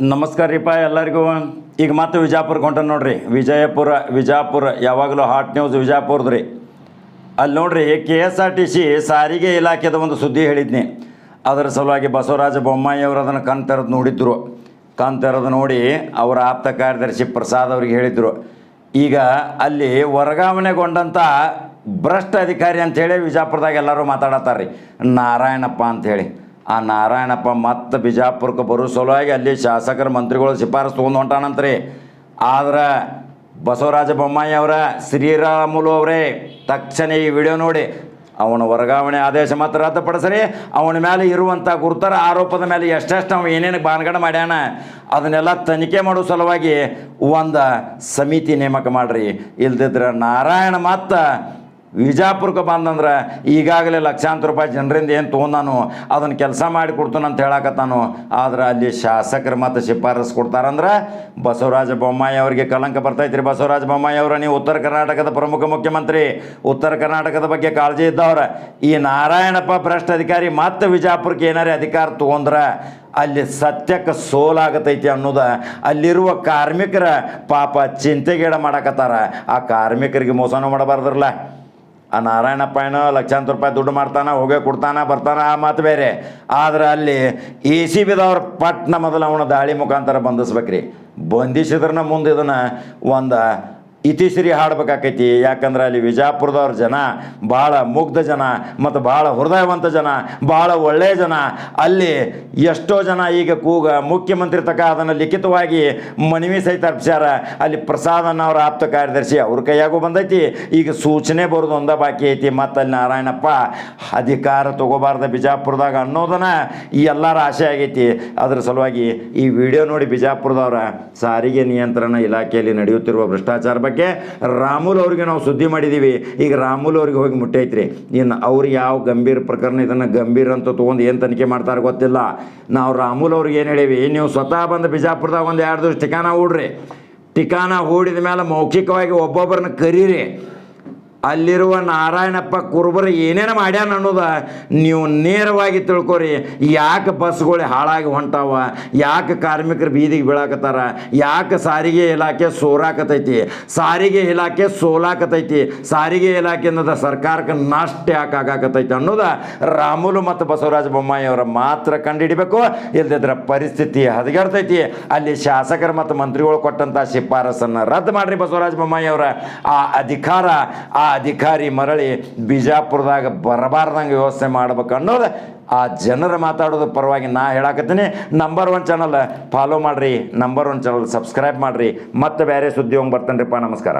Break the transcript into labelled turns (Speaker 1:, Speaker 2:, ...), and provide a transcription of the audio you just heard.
Speaker 1: ನಮಸ್ಕಾರ ರೀಪ ಎಲ್ಲರಿಗೂ. ಈಗ ಮತ್ತೆ ವಿಜಾಪುರ ಹೊಂಟ ನೋಡ್ರಿ. ವಿಜಯಪುರ, ವಿಜಾಪುರ, ಯಾವಾಗಲೂ ಹಾಟ್ ನ್ಯೂಸ್ ವಿಜಯಪುರದ ರೀ ಅಲ್ಲಿ ನೋಡ್ರಿ K S R T C ಸಾರಿಗೆ ಇಲಾಖೆದ ಒಂದು ಸುದ್ದಿ ಹೇಳಿದ್ನಿ. ಅದರ ಸಲುವಾಗಿ ಬಸವರಾಜ ಬೊಮ್ಮಾಯಿ ಅವರು ಅದನ್ನು ಕಣ್ ತೆರೆದು ನೋಡಿದ್ರು. ಕಣ್ ತೆರೆದು ನೋಡಿ ಅವರ ಆಪ್ತ ಕಾರ್ಯದರ್ಶಿ ಪ್ರಸಾದ್ ಅವ್ರಿಗೆ ಹೇಳಿದರು. ಈಗ ಅಲ್ಲಿ ವರ್ಗಾವಣೆಗೊಂಡಂಥ ಭ್ರಷ್ಟ ಅಧಿಕಾರಿ ಅಂಥೇಳಿ ವಿಜಾಪುರದಾಗ ಎಲ್ಲರೂ ಮಾತಾಡತ್ತಾರೆ ರೀ ನಾರಾಯಣಪ್ಪ ಅಂಥೇಳಿ ಆ ನಾರಾಯಣಪ್ಪ ಮತ್ತೆ ಬಿಜಾಪುರಕ್ಕೆ ಬರೋ ಸಲುವಾಗಿ ಅಲ್ಲಿ ಶಾಸಕರ ಮಂತ್ರಿಗಳು ಶಿಫಾರಸು ತೊಗೊಂಡು ಹೊಂಟಾನಂತ್ರಿ. ಆದ್ರೆ ಬಸವರಾಜ ಬೊಮ್ಮಾಯಿ ಅವರ ಶ್ರೀರಾಮುಲು ಅವರೇ, ತಕ್ಷಣ ಈ ವಿಡಿಯೋ ನೋಡಿ. ಅವನ ವರ್ಗಾವಣೆ ಆದೇಶ ಮಾತ್ರ ರದ್ದುಪಡಿಸ್ರಿ. ಅವನ ಮೇಲೆ ಇರುವಂಥ ಗುರುತರ ಆರೋಪದ ಮೇಲೆ ಎಷ್ಟೆಷ್ಟು ಅವ ಏನೇನು ಬಾನ್ಗಡ ಮಾಡ್ಯಾನ, ಅದನ್ನೆಲ್ಲ ತನಿಖೆ ಮಾಡೋ ಸಲುವಾಗಿ ಒಂದು ಸಮಿತಿ ನೇಮಕ ಮಾಡ್ರಿ. ಇಲ್ದಿದ್ರೆ ನಾರಾಯಣ ಮತ್ತು ವಿಜಾಪುರಕ್ಕೆ ಬಂದಂದ್ರೆ ಈಗಾಗಲೇ ಲಕ್ಷಾಂತರ ರೂಪಾಯಿ ಜನರಿಂದ ಏನು ತೊಗೊಂಡಾನು ಅದನ್ನು ಕೆಲಸ ಮಾಡಿ ಅಂತ ಹೇಳಕತ್ತಾನು. ಆದ್ರೆ ಅಲ್ಲಿ ಶಾಸಕರು ಮತ್ತು ಶಿಫಾರಸು ಕೊಡ್ತಾರಂದ್ರೆ ಬಸವರಾಜ ಬೊಮ್ಮಾಯಿ ಅವರಿಗೆ ಕಲಂಕ ಬರ್ತೈತ್ರಿ ಬಸವರಾಜ ಬೊಮ್ಮಾಯಿ ಅವರ, ನೀವು ಉತ್ತರ ಕರ್ನಾಟಕದ ಪ್ರಮುಖ ಮುಖ್ಯಮಂತ್ರಿ. ಉತ್ತರ ಕರ್ನಾಟಕದ ಬಗ್ಗೆ ಕಾಳಜಿ ಇದ್ದವ್ರ. ಈ ನಾರಾಯಣಪ್ಪ ಭ್ರಷ್ಟ ಅಧಿಕಾರಿ ಮತ್ತು ವಿಜಾಪುರಕ್ಕೆ ಏನಾರೇ ಅಧಿಕಾರ ತೊಗೊಂಡ್ರೆ ಅಲ್ಲಿ ಸತ್ಯಕ್ಕೆ ಸೋಲಾಗತೈತಿ ಅನ್ನೋದು ಅಲ್ಲಿರುವ ಕಾರ್ಮಿಕರ ಪಾಪ ಚಿಂತೆಗೇಡ ಮಾಡಕತ್ತಾರ. ಆ ಕಾರ್ಮಿಕರಿಗೆ ಮೋಸನೂ ಮಾಡಬಾರ್ದ್ರಲ್ಲ. ಆ ನಾರಾಯಣಪ್ಪ ಏನೋ ಲಕ್ಷಾಂತರ ರೂಪಾಯಿ ದುಡ್ಡು ಮಾಡ್ತಾನ, ಹೋಗೇ ಕೊಡ್ತಾನ, ಬರ್ತಾನ, ಆ ಮಾತು ಬೇರೆ. ಆದ್ರೆ ಅಲ್ಲಿ ಎ ಸಿ ಬಿದವ್ರ ಪಟ್ನ ಮೊದಲು ಅವನ ದಾಳಿ ಮುಖಾಂತರ ಬಂಧಿಸ್ಬೇಕ್ರಿ. ಬಂಧಿಸಿದ್ರನ್ನ ಮುಂದೆ ಇದನ್ನು ಒಂದು ಇತಿಶ್ರೀ ಹಾಡ್ಬೇಕಾಕೈತಿ. ಯಾಕಂದ್ರೆ ಅಲ್ಲಿ ವಿಜಾಪುರದವ್ರ ಜನ ಭಾಳ ಮುಗ್ಧ ಜನ ಮತ್ತು ಭಾಳ ಹೃದಯವಂತ ಜನ, ಭಾಳ ಒಳ್ಳೆಯ ಜನ. ಅಲ್ಲಿ ಎಷ್ಟೋ ಜನ ಈಗ ಕೂಗ ಮುಖ್ಯಮಂತ್ರಿ ತಕ ಅದನ್ನು ಲಿಖಿತವಾಗಿ ಮನವಿ ಸಹಿತ ಅರ್ಪಿಸ್ಯಾರ. ಅಲ್ಲಿ ಪ್ರಸಾದನ ಅವರ ಆಪ್ತ ಕಾರ್ಯದರ್ಶಿ ಅವ್ರ ಕೈಯಾಗೂ ಬಂದೈತಿ. ಈಗ ಸೂಚನೆ ಬರೋದು ಒಂದ ಬಾಕಿ ಐತಿ. ಮತ್ತು ಅಲ್ಲಿ ನಾರಾಯಣಪ್ಪ ಅಧಿಕಾರ ತಗೋಬಾರ್ದ ಬಿಜಾಪುರದಾಗ ಅನ್ನೋದನ್ನ ಈ ಎಲ್ಲರ ಆಸೆ ಆಗೈತಿ. ಅದ್ರ ಸಲುವಾಗಿ ಈ ವಿಡಿಯೋ ನೋಡಿ ಬಿಜಾಪುರದವರ ಸಾರಿಗೆ ನಿಯಂತ್ರಣ ಇಲಾಖೆಯಲ್ಲಿ ನಡೆಯುತ್ತಿರುವ ಭ್ರಷ್ಟಾಚಾರ ಬಗ್ಗೆ ರಾಮುಲ್ ಅವ್ರಿಗೆ ನಾವು ಸುದ್ದಿ ಮಾಡಿದ್ದೀವಿ ಈಗ ರಾಮುಲ್ ಅವ್ರಿಗೆ ಹೋಗಿ ಮುಟ್ಟೈತ್ರಿ ಇನ್ನು ಅವ್ರು ಯಾವ ಗಂಭೀರ ಪ್ರಕರಣ ಇದನ್ನು ಗಂಭೀರ ಅಂತ ತೊಗೊಂಡು ಏನು ತನಿಖೆ ಮಾಡ್ತಾರೆ ಗೊತ್ತಿಲ್ಲ. ನಾವು ರಾಮುಲ್ ಅವ್ರಿಗೆ ಏನು ಹೇಳೀವಿ ನೀವು ಸ್ವತಃ ಬಂದು ಬಿಜಾಪುರದಾಗ ಒಂದು ಎರಡು ದಿವಸ ಟಿಕಾನ ಹೂಡ್ರಿ. ಟಿಕಾನ ಹೂಡಿದ ಮೇಲೆ ಮೌಖಿಕವಾಗಿ ಒಬ್ಬೊಬ್ಬರನ್ನ ಕರೀರಿ. ಅಲ್ಲಿರುವ ನಾರಾಯಣಪ್ಪ ಕುರುಬರು ಏನೇನು ಮಾಡ್ಯಾನ ಅನ್ನೋದ ನೀವು ನೇರವಾಗಿ ತಿಳ್ಕೊರಿ. ಯಾಕೆ ಬಸ್ಗಳು ಹಾಳಾಗಿ ಹೊಂಟಾವ? ಯಾಕೆ ಕಾರ್ಮಿಕರು ಬೀದಿಗೆ ಬೀಳಾಕತ್ತಾರ? ಯಾಕೆ ಸಾರಿಗೆ ಇಲಾಖೆ ಸೋರಾಕತೈತಿ? ಸಾರಿಗೆ ಇಲಾಖೆ ಸೋಲಾಕತೈತಿ? ಸಾರಿಗೆ ಇಲಾಖೆ ಅನ್ನೋದ ಸರ್ಕಾರಕ್ಕೆ ನಾಷ್ಟ ಯಾಕೆ ಆಗಾಕತೈತಿ ಅನ್ನೋದ ರಾಮುಲು ಮತ್ತು ಬಸವರಾಜ ಬೊಮ್ಮಾಯಿ ಅವರ ಮಾತ್ರ ಕಂಡುಹಿಡಬೇಕು ಇಲ್ದಿದ್ರ ಪರಿಸ್ಥಿತಿ ಹದಗೆಡ್ತೈತಿ. ಅಲ್ಲಿ ಶಾಸಕರು ಮತ್ತು ಮಂತ್ರಿಗಳು ಕೊಟ್ಟಂಥ ಶಿಫಾರಸನ್ನು ರದ್ದು ಮಾಡ್ರಿ ಬಸವರಾಜ ಬೊಮ್ಮಾಯಿ ಅವರ. ಆ ಅಧಿಕಾರ, ಆ ಅಧಿಕಾರಿ ಮರಳಿ ಬಿಜಾಪುರದಾಗ ಬರಬಾರ್ದಂಗೆ ವ್ಯವಸ್ಥೆ ಮಾಡ್ಬೇಕು ಅನ್ನೋದು ಆ ಜನರ ಮಾತಾಡೋದು ಪರವಾಗಿ ನಾ ಹೇಳಾಕತ್ತೀನಿ. ನಂಬರ್ ಒನ್ ಚಾನಲ್ ಫಾಲೋ ಮಾಡಿರಿ. ನಂಬರ್ ಒನ್ ಚಾನಲ್ ಸಬ್ಸ್ಕ್ರೈಬ್ ಮಾಡಿರಿ. ಮತ್ತೆ ಬೇರೆ ಸುದ್ದಿ ಹೋಗಿ ಬರ್ತಾನೆ ನಮಸ್ಕಾರ.